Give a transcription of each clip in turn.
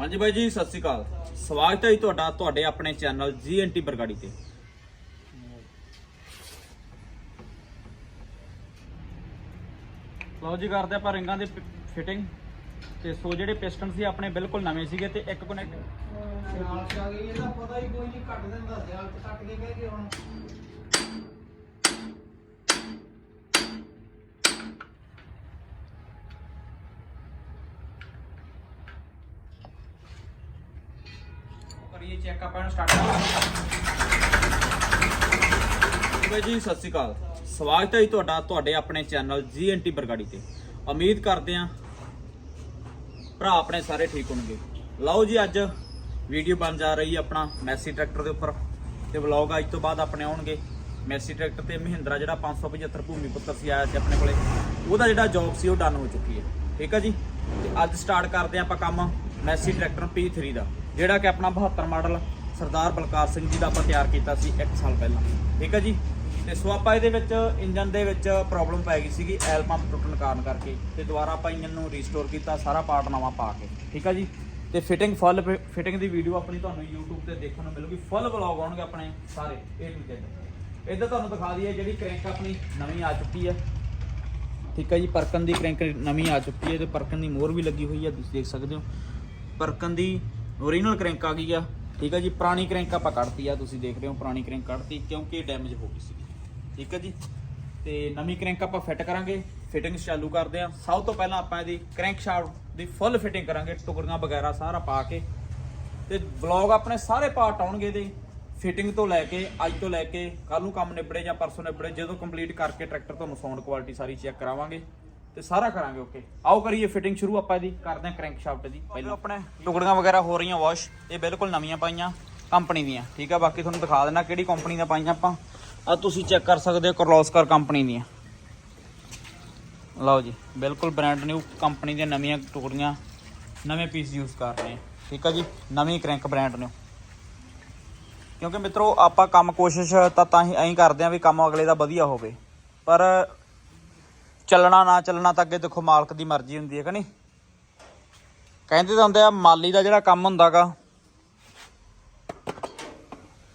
ਹਾਂਜੀ ਬਾਈ ਜੀ, ਸਤਿ ਸ੍ਰੀ ਅਕਾਲ। ਸਵਾਗਤ ਹੈ ਜੀ ਤੁਹਾਡਾ, ਤੁਹਾਡੇ ਆਪਣੇ ਚੈਨਲ ਜੀਐਨਟੀ ਬਰਗਾੜੀ ਤੇ। ਲਓ ਜੀ, ਕਰਦੇ ਆਪਾਂ ਰਿੰਗਾਂ ਦੇ ਫਿਟਿੰਗ। ਤੇ ਸੋ ਜਿਹੜੇ ਪਿਸਟਨ ਸੀ, ਆਪਣੇ ਬਿਲਕੁਲ ਨਵੇਂ ਸੀਗੇ ਤੇ ਇੱਕ ਕਨੈਕਟ ਸਿਆਲ ਚ ਆ ਗਈ, ਇਹਦਾ ਪਤਾ ਹੀ ਕੋਈ ਨਹੀਂ ਕੱਟ ਦਿੰਦਾ ਸਿਆਲ ਕੱਟ ਕੇ ਕਹਿ ਕੇ ਹੁਣ। ਕਰੀਏ ਚੈੱਕ ਆਪਾਂ ਨੂੰ ਸਟਾਰਟ ਬਾਈ ਜੀ, ਸਤਿ ਸ੍ਰੀ ਅਕਾਲ। ਸਵਾਗਤ ਹੈ ਜੀ ਤੁਹਾਡਾ, ਤੁਹਾਡੇ ਆਪਣੇ ਚੈਨਲ ਜੀਐਨਟੀ ਬਰਗਾੜੀ ਤੇ। ਉਮੀਦ ਕਰਦੇ ਹਾਂ ਭਰਾ ਆਪਣੇ ਸਾਰੇ ਠੀਕ ਹੋਣਗੇ। ਲਓ ਜੀ, ਅੱਜ ਵੀਡੀਓ ਬਣ ਜਾ ਰਹੀ ਹੈ ਆਪਣਾ ਮੈਸੀ ਟਰੈਕਟਰ ਦੇ ਉੱਪਰ। ਤੇ ਵਲੌਗ ਅੱਜ ਤੋਂ ਬਾਅਦ ਆਪਣੇ ਆਉਣਗੇ। ਮੈਸੀ ਟਰੈਕਟਰ ਤੇ ਮਹਿੰਦਰਾ, ਜਿਹੜਾ 575 ਭੂਮੀ ਪੁੱਤਰ ਸੀ, ਆਇਆ ਸੀ ਆਪਣੇ ਕੋਲੇ। ਉਹਦਾ ਜਿਹੜਾ ਜੌਬ ਸੀ, ਉਹ ਡਨ ਹੋ ਚੁੱਕੀ ਹੈ। ਠੀਕ ਹੈ ਜੀ? ਤੇ ਅੱਜ ਸਟਾਰਟ ਕਰਦੇ ਹਾਂ ਆਪਾਂ ਕੰਮ ਮੈਸੀ ਟਰੈਕਟਰ P3 ਦਾ। ਜਿਹੜਾ ਕਿ ਆਪਣਾ 72 ਮਾਡਲ ਸਰਦਾਰ ਬਲਕਾਰ ਸਿੰਘ ਜੀ ਦਾ ਆਪਾਂ ਤਿਆਰ ਕੀਤਾ ਸੀ 1 ਸਾਲ ਪਹਿਲਾਂ। ਠੀਕ ਹੈ ਜੀ? ਤੇ ਸੋ ਆਪਾਂ ਇਹਦੇ ਵਿੱਚ ਇੰਜਨ ਦੇ ਵਿੱਚ ਪ੍ਰੋਬਲਮ ਪੈ ਗਈ ਸੀਗੀ ਐਲ ਪੰਪ ਟੁੱਟਣ ਕਾਰਨ ਕਰਕੇ। ਤੇ ਦੁਬਾਰਾ ਆਪਾਂ ਇੰਜਨ ਨੂੰ ਰੀਸਟੋਰ ਕੀਤਾ, ਸਾਰਾ ਪਾਰਟ ਨਵਾਂ ਪਾ ਕੇ। ਠੀਕ ਹੈ ਜੀ? ਤੇ ਫਿਟਿੰਗ ਫੁੱਲ ਫਿਟਿੰਗ ਦੀ ਵੀਡੀਓ ਆਪਣੀ ਤੁਹਾਨੂੰ YouTube ਤੇ ਦੇਖਣ ਨੂੰ ਮਿਲੂਗੀ। ਫੁੱਲ ਵਲੌਗ ਆਉਣਗੇ ਆਪਣੇ ਸਾਰੇ, A to Z ਇੱਧਰ ਤੁਹਾਨੂੰ ਦਿਖਾ ਦਈਏ ਜਿਹੜੀ ਕ੍ਰੈਂਕ ਆਪਣੀ ਨਵੀਂ ਆ ਚੁੱਕੀ ਹੈ ਠੀਕ ਹੈ ਜੀ? ਪਰਕਨ ਦੀ ਕ੍ਰੈਂਕ ਨਵੀਂ ਆ ਚੁੱਕੀ ਹੈ ਤੇ ਪਰਕਨ ਦੀ ਮੋਹਰ ਵੀ ਲੱਗੀ ਹੋਈ ਹੈ ਤੁਸੀਂ ਦੇਖ ਸਕਦੇ ਹੋ। ਪਰਕਨ ਦੀ ਓਰੀਜਨਲ ਕ੍ਰੈਂਕ ਆ ਗਈ ਆ। ਠੀਕ ਹੈ ਜੀ, ਪੁਰਾਣੀ ਕ੍ਰੈਂਕ ਆਪਾਂ ਕੱਢਤੀ ਆ, ਤੁਸੀਂ ਦੇਖ ਰਹੇ ਹੋ ਪੁਰਾਣੀ ਕ੍ਰੈਂਕ ਕੱਢਤੀ, ਕਿਉਂਕਿ ਡੈਮੇਜ ਹੋ ਗਈ ਸੀ ਠੀਕ ਹੈ ਜੀ? ਤੇ ਨਵੀਂ ਕ੍ਰੈਂਕ ਆਪਾਂ ਫਿੱਟ ਕਰਾਂਗੇ ਫਿਟਿੰਗ ਚਾਲੂ ਕਰਦੇ ਆ। ਸਭ ਤੋਂ ਪਹਿਲਾਂ ਆਪਾਂ ਇਹਦੀ ਕ੍ਰੈਂਕ ਸ਼ਾਫਟ ਦੀ ਫੁੱਲ ਫਿਟਿੰਗ ਕਰਾਂਗੇ, ਟੁਕੜੀਆਂ ਵਗੈਰਾ ਸਾਰਾ ਪਾ ਕੇ। ਤੇ ਵਲੌਗ ਆਪਣੇ ਸਾਰੇ ਪਾਰਟ ਆਉਣਗੇ ਇਹਦੇ। ਫਿਟਿੰਗ ਤੋਂ ਲੈ ਕੇ, ਅੱਜ ਤੋਂ ਲੈ ਕੇ ਕੱਲ ਨੂੰ ਕੰਮ ਨਿਬੜੇ ਜਾਂ ਪਰਸੋਂ ਨਿਬੜੇ, ਜਦੋਂ ਕੰਪਲੀਟ ਕਰਕੇ ਟਰੈਕਟਰ ਤੁਹਾਨੂੰ ਸਾਊਂਡ ਕੁਆਲਿਟੀ ਸਾਰੀ ਚੈੱਕ ਕਰਾਵਾਂਗੇ। ਤੇ ਸਾਰਾ ਕਰਾਂਗੇ ਓਕੇ ਆਓ ਕਰੀਏ ਫਿਟਿੰਗ ਸ਼ੁਰੂ ਆਪਾਂ ਇਹਦੀ ਕਰਦੇ ਹਾਂ ਕ੍ਰੈਂਕ ਸ਼ਾਫਟ ਦੀ ਪਹਿਲਾਂ। ਆਪਣੇ ਟੁਕੜੀਆਂ ਵਗੈਰਾ ਹੋ ਰਹੀਆਂ ਵਾਸ਼ ਇਹ ਬਿਲਕੁਲ ਨਵੀਆਂ ਪਾਈਆਂ ਕੰਪਨੀ ਦੀਆਂ ਠੀਕ ਆ? ਬਾਕੀ ਤੁਹਾਨੂੰ ਦਿਖਾ ਦੇਣਾ ਕਿਹੜੀ ਕੰਪਨੀ ਦਾ ਪਾਈਆਂ ਆਪਾਂ। ਆ ਤੁਸੀਂ ਚੈੱਕ ਕਰ ਸਕਦੇ ਹੋ ਕਰਲੋਸਕਰ ਕੰਪਨੀ ਦੀਆਂ। ਲਓ ਜੀ ਬਿਲਕੁਲ ਬ੍ਰਾਂਡ ਨਿਊ ਕੰਪਨੀ ਦੀਆਂ ਨਵੀਆਂ ਟੁਕੜੀਆਂ ਨਵੇਂ ਪੀਸ ਯੂਜ਼ ਕਰ ਰਹੇ ਹਾਂ ਠੀਕ ਆ ਜੀ? ਨਵੀਂ ਕ੍ਰੈਂਕ ਬ੍ਰਾਂਡ ਨਿਊ ਕਿਉਂਕਿ ਮਿੱਤਰੋ ਆਪਾਂ ਕੰਮ ਕੋਸ਼ਿਸ਼ ਤਾਂ ਤਾਂ ਹੀ ਐਂ ਕਰਦੇ ਆਂ ਵੀ ਕੰਮ ਅਗਲੇ ਦਾ ਵਧੀਆ ਹੋਵੇ। ਪਰ ਚੱਲਣਾ ਨਾ ਚੱਲਣਾ ਤਾਂ ਅੱਗੇ ਦੇਖੋ ਮਾਲਕ ਦੀ ਮਰਜ਼ੀ ਹੁੰਦੀ ਹੈ ਕਿ ਨਹੀਂ? ਕਹਿੰਦੇ ਤਾਂ ਹੁੰਦੇ ਆ, ਮਾਲੀ ਦਾ ਜਿਹੜਾ ਕੰਮ ਹੁੰਦਾਗਾ,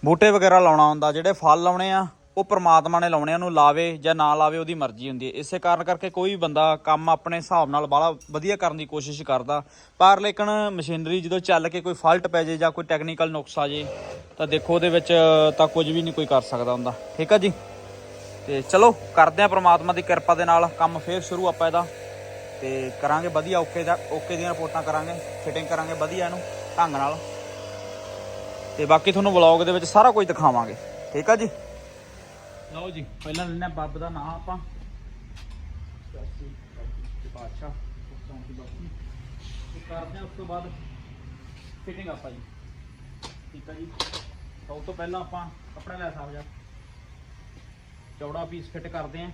ਬੂਟੇ ਵਗੈਰਾ ਲਾਉਣਾ ਹੁੰਦਾ, ਜਿਹੜੇ ਫਲ ਲਾਉਣੇ ਆ, ਉਹ ਪ੍ਰਮਾਤਮਾ ਨੇ ਲਾਉਣੇ ਆ ਉਹਨੂੰ ਲਾਵੇ ਜਾਂ ਨਾ ਲਾਵੇ, ਉਹਦੀ ਮਰਜ਼ੀ ਹੁੰਦੀ ਹੈ। ਇਸੇ ਕਾਰਨ ਕਰਕੇ ਕੋਈ ਬੰਦਾ ਕੰਮ ਆਪਣੇ ਹਿਸਾਬ ਨਾਲ ਬਾਲਾ ਵਧੀਆ ਕਰਨ ਦੀ ਕੋਸ਼ਿਸ਼ ਕਰਦਾ। ਪਰ ਲੇਕਿਨ ਮਸ਼ੀਨਰੀ ਜਦੋਂ ਚੱਲ ਕੇ ਕੋਈ ਫਾਲਟ ਪੈ ਜੇ ਜਾਂ ਕੋਈ ਟੈਕਨੀਕਲ ਨੁਕਸ ਆ ਜੇ ਤਾਂ ਦੇਖੋ ਉਹਦੇ ਵਿੱਚ ਤਾਂ ਕੁਝ ਵੀ ਨਹੀਂ ਕੋਈ ਕਰ ਸਕਦਾ ਹੁੰਦਾ। ਠੀਕ ਆ ਜੀ? ਤੇ ਚਲੋ, ਕਰਦੇ ਆ ਪ੍ਰਮਾਤਮਾ ਦੀ ਕਿਰਪਾ ਦੇ ਨਾਲ ਕੰਮ ਫੇਰ ਸ਼ੁਰੂ ਆਪਾਂ ਇਹਦਾ। ਤੇ ਕਰਾਂਗੇ ਵਧੀਆ ਓਕੇ ਦਾ ਓਕੇ ਦੀਆਂ ਰਿਪੋਰਟਾਂ ਕਰਾਂਗੇ ਫਿਟਿੰਗ ਕਰਾਂਗੇ ਵਧੀਆ ਇਹਨੂੰ, ਢੰਗ ਨਾਲ। ਤੇ ਬਾਕੀ ਤੁਹਾਨੂੰ ਵਲੌਗ ਦੇ ਵਿੱਚ ਸਾਰਾ ਕੁਝ ਦਿਖਾਵਾਂਗੇ। ਠੀਕ ਆ ਜੀ? ਲਓ ਜੀ, ਪਹਿਲਾਂ ਲੈਣਾ ਬੱਬ ਦਾ ਨਾਮ ਆਪਾਂ। ਸਿਆਸੀ ਬਾਦਸ਼ਾਹ ਕਰਦੇ ਆ ਉਸ ਤੋਂ ਬਾਅਦ ਫਿਟਿੰਗ ਆਪਾਂ ਜੀ। ਠੀਕ ਆ ਜੀ? ਸਭ ਤੋਂ ਪਹਿਲਾਂ ਆਪਾਂ ਕੱਪੜਾ ਲੈ ਸਾਫ਼ ਜਾ ਚੌੜਾ ਪੀਸ ਫਿੱਟ ਕਰਦੇ ਆਂ।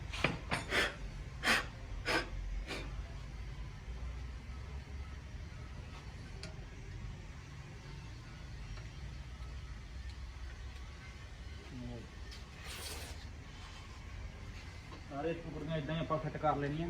ਸਾਰੇ ਟੁਕੜੀਆਂ ਇਦਾਂ ਹੀ ਆਪਾਂ ਫਿੱਟ ਕਰ ਲੈਣੀਆਂ।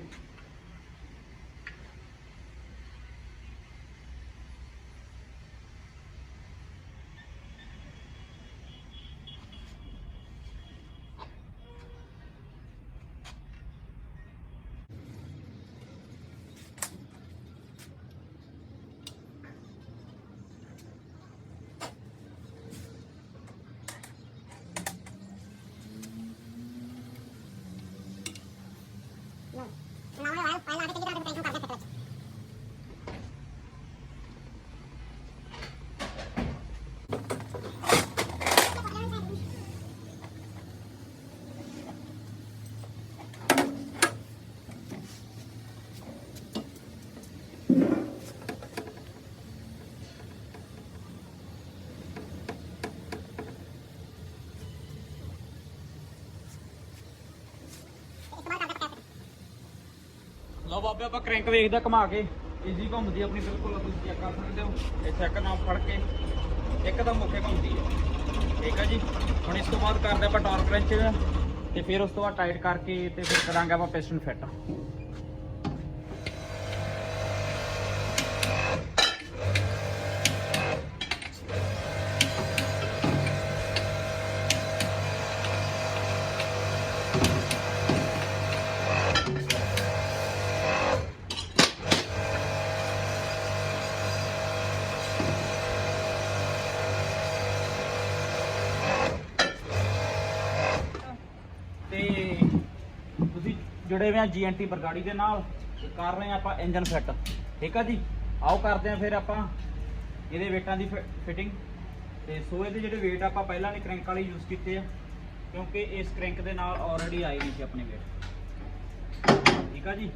ਲਓ ਬਾਬੇ, ਆਪਾਂ ਕ੍ਰੈਂਕ ਵੇਖਦਾ ਘੁਮਾ ਕੇ। ਈਜ਼ੀ ਘੁੰਮਦੀ ਆਪਣੀ, ਬਿਲਕੁਲ ਤੁਸੀਂ ਚੈੱਕ ਕਰ ਸਕਦੇ ਹੋ। ਇਹ ਇੱਕ ਨਾਮ ਫੜ ਕੇ ਇੱਕਦਮ ਮੁੱਖੇ ਘੁੰਮਦੀ ਹੈ ਠੀਕ ਹੈ ਜੀ? ਹੁਣ ਇਸ ਤੋਂ ਬਾਅਦ ਕਰਦੇ ਆਪਾਂ ਟਾਰਕ ਰੈਂਚ ਤੇ ਫਿਰ ਉਸ ਤੋਂ ਬਾਅਦ ਟਾਈਟ ਕਰਕੇ ਤੇ ਫਿਰ ਕਰਾਂਗੇ ਆਪਾਂ ਪਿਸਟਨ ਫਿੱਟ ਜੁੜੇ ਹੋਏ ਆ ਜੀਐਨਟੀ ਬਰਗਾੜੀ ਦੇ ਨਾਲ। ਤੇ ਕਰ ਰਹੇ ਆ ਆਪਾਂ ਇੰਜਨ ਫਿੱਟ ਠੀਕ ਆ ਜੀ? ਆਓ ਕਰਦੇ ਆ ਫਿਰ ਆਪਾਂ ਇਹਦੇ ਵੇਟਾਂ ਦੀ ਫਿਟਿੰਗ ਤੇ ਸੋ ਇਹਦੇ ਜਿਹੜੇ ਵੇਟ ਆਪਾਂ ਪਹਿਲਾਂ ਵਾਲੇ ਕ੍ਰੈਂਕ ਵਾਲੇ ਯੂਜ਼ ਕੀਤੇ ਆ। ਕਿਉਂਕਿ ਇਸ ਕ੍ਰੈਂਕ ਦੇ ਨਾਲ ਆਲਰੇਡੀ ਆਏ ਨਹੀਂ ਸੀ ਆਪਣੇ ਵੇਟ ਠੀਕ ਆ ਜੀ?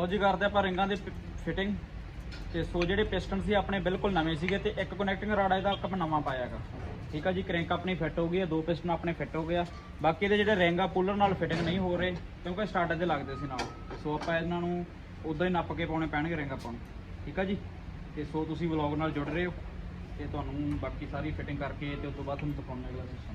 ਲਓ ਜੀ, ਕਰਦੇ ਆਪਾਂ ਰਿੰਗਾਂ ਦੇ ਫਿਟਿੰਗ ਤੇ ਸੋ ਜਿਹੜੇ ਪਿਸਟਨ ਸੀ, ਆਪਣੇ ਬਿਲਕੁਲ ਨਵੇਂ ਸੀਗੇ ਤੇ ਇੱਕ ਕਨੈਕਟਿੰਗ ਰਾਡ ਇਹਦਾ ਆਪਾਂ ਨਵਾਂ ਪਾਇਆਗਾ ਠੀਕ ਆ ਜੀ ਕ੍ਰੈਂਕ ਆਪਣੀ ਫਿੱਟ ਹੋ ਗਈ ਹੈ ਦੋ ਪਿਸਟਨ ਆਪਣੇ ਫਿੱਟ ਹੋ ਗਿਆ ਬਾਕੀ ਇਹਦੇ ਜਿਹੜੇ ਰਿੰਗ ਆ ਪੁੱਲਰ ਨਾਲ ਫਿਟਿੰਗ ਨਹੀਂ ਹੋ ਰਹੇ, ਕਿਉਂਕਿ ਸਟਾਰਟਰ ਦੇ ਲੱਗਦੇ ਸੀ ਨਾਲ। ਸੋ ਆਪਾਂ ਇਹਨਾਂ ਨੂੰ ਉਦਾਂ ਹੀ ਨੱਪ ਕੇ ਪਾਉਣੇ ਪੈਣਗੇ ਰਿੰਗ ਆਪਾਂ ਨੂੰ। ਠੀਕ ਆ ਜੀ? ਤੇ ਸੋ ਤੁਸੀਂ ਵਲੌਗ ਨਾਲ ਜੁੜ ਰਹੇ ਹੋ। ਤੇ ਤੁਹਾਨੂੰ ਬਾਕੀ ਸਾਰੀ ਫਿਟਿੰਗ ਕਰਕੇ ਤੇ ਉਸ ਤੋਂ ਬਾਅਦ ਤੁਹਾਨੂੰ ਦਿਖਾਉਣਾ ਅਗਲਾ ਸਿਸਟਮ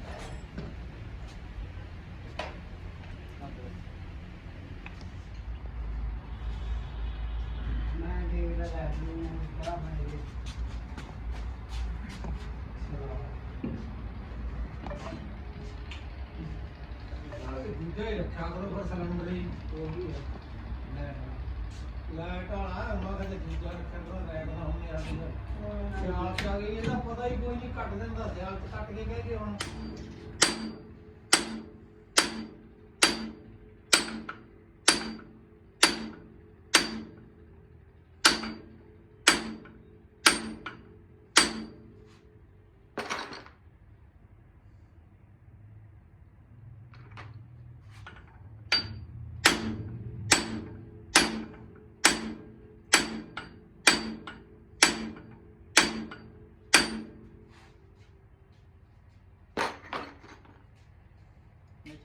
ਦੂਜਾ ਹੀ ਰੱਖਿਆ ਕਰੋ ਫਿਰ ਸਿਲੰਡਰ ਹੀ ਉਹ ਵੀ ਹੈ। ਲੈ ਲਾਈਟ ਵਾਲਾ ਮੈਂ ਕਹਿੰਦਾ ਦੂਜਾ ਰੱਖਿਆ ਕਰੋ ਲਾਈਟ ਦਾ ਹੁਣ ਯਾਰ ਸਿਆਲ ਚ ਆ ਗਈ ਇਹਦਾ ਪਤਾ ਹੀ ਕੋਈ ਨਹੀਂ ਕੱਟ ਦਿੰਦਾ ਸਿਆਲ ਚ ਕੱਟ ਕੇ ਕਹਿ ਕੇ ਹੁਣ।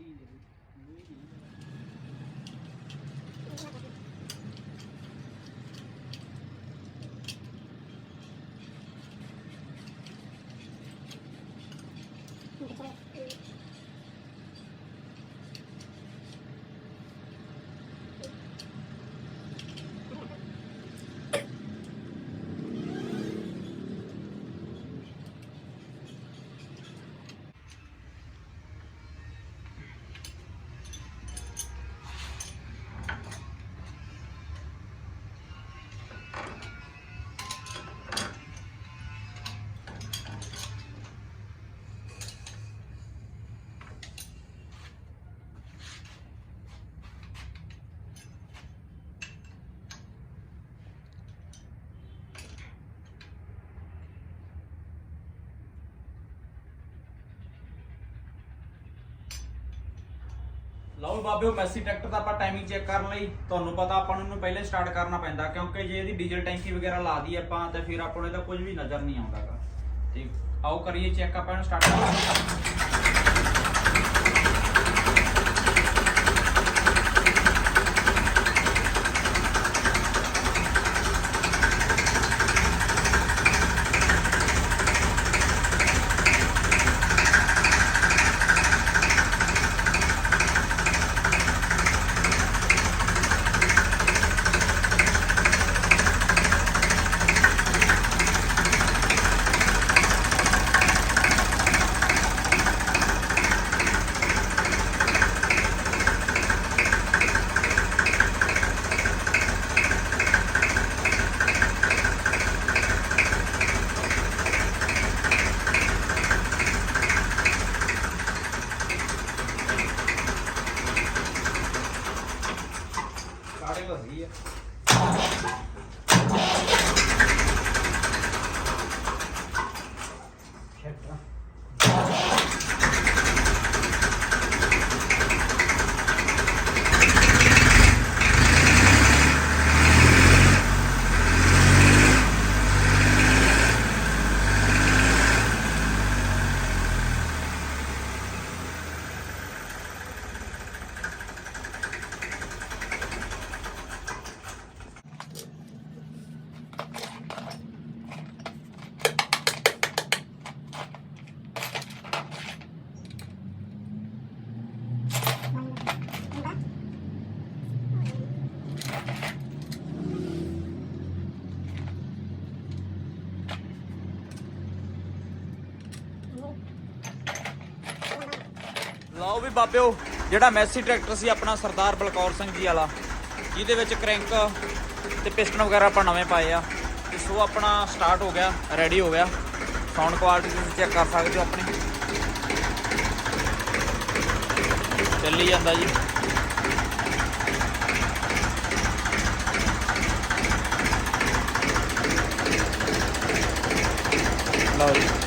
seen in ਲਓ ਬਾਬਿਓ, ਮੈਸੀ ਟਰੈਕਟਰ ਦਾ ਆਪਾਂ ਟਾਈਮਿੰਗ ਚੈੱਕ ਕਰਨ ਲਈ। ਤੁਹਾਨੂੰ ਪਤਾ ਆਪਾਂ ਨੂੰ ਇਹਨੂੰ ਪਹਿਲੇ ਸਟਾਰਟ ਕਰਨਾ ਪੈਂਦਾ, ਕਿਉਂਕਿ ਜੇ ਇਹਦੀ ਡੀਜ਼ਲ ਟੈਂਕੀ ਵਗੈਰਾ ਲਾ ਦੀ ਆਪਾਂ, ਤਾਂ ਫਿਰ ਆਪਾਂ ਨੂੰ ਇਹਦਾ ਕੁਝ ਵੀ ਨਜ਼ਰ ਨਹੀਂ ਆਉਂਦਾਗਾ। ਠੀਕ ਆਓ ਕਰੀਏ ਚੈੱਕ ਆਪਾਂ ਇਹਨੂੰ ਸਟਾਰਟ ਕਰਾਂਗੇ। ਲਓ ਵੀ ਬਾਬਿਓ, ਜਿਹੜਾ ਮੈਸੀ ਟਰੈਕਟਰ ਸੀ ਆਪਣਾ ਸਰਦਾਰ ਬਲਕੌਰ ਸਿੰਘ ਜੀ ਵਾਲਾ, ਜਿਹਦੇ ਵਿੱਚ ਕ੍ਰੈਂਕ ਤੇ ਪਿਸਟਨ ਵਗੈਰਾ ਆਪਾਂ ਨਵੇਂ ਪਾਏ ਆ, ਤੇ ਸੋ ਆਪਣਾ ਸਟਾਰਟ ਹੋ ਗਿਆ ਰੈਡੀ ਹੋ ਗਿਆ। ਸਾਊਂਡ ਕੁਆਲਿਟੀ ਤੁਸੀਂ ਚੈੱਕ ਕਰ ਸਕਦੇ ਹੋ ਆਪਣੀ। ਚੱਲੀ ਜਾਂਦਾ ਜੀ। ਲਓ ਜੀ।